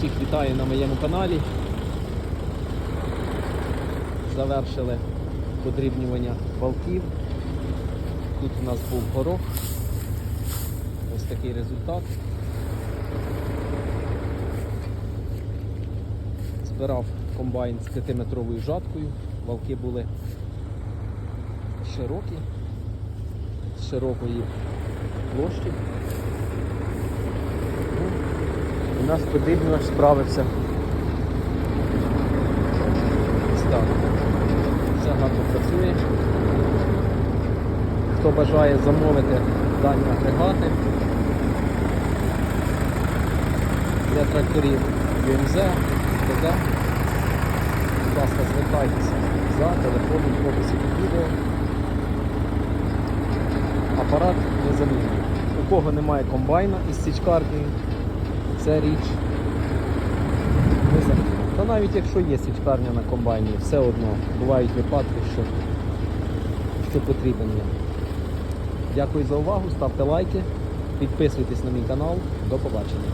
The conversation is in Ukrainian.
Всіх вітаю на моєму каналі. Завершили подрібнювання валків. Тут у нас був горох. Ось такий результат. Збирав комбайн з 5-метровою жаткою. Валки були широкі, з широкої площі. Нас подрібнювач справився. Ось так. Гарно працює. Хто бажає замовити дані агрегати для тракторів ЮМЗ, ТЗ, будь ласка, звертайтеся за телефоном в описі під відео. Апарат незамінний. У кого немає комбайна із січкарнею, це річ. Та навіть якщо є січкарня на комбайні, все одно бувають випадки, що, що потрібен є. Дякую за увагу, ставте лайки, підписуйтесь на мій канал. До побачення.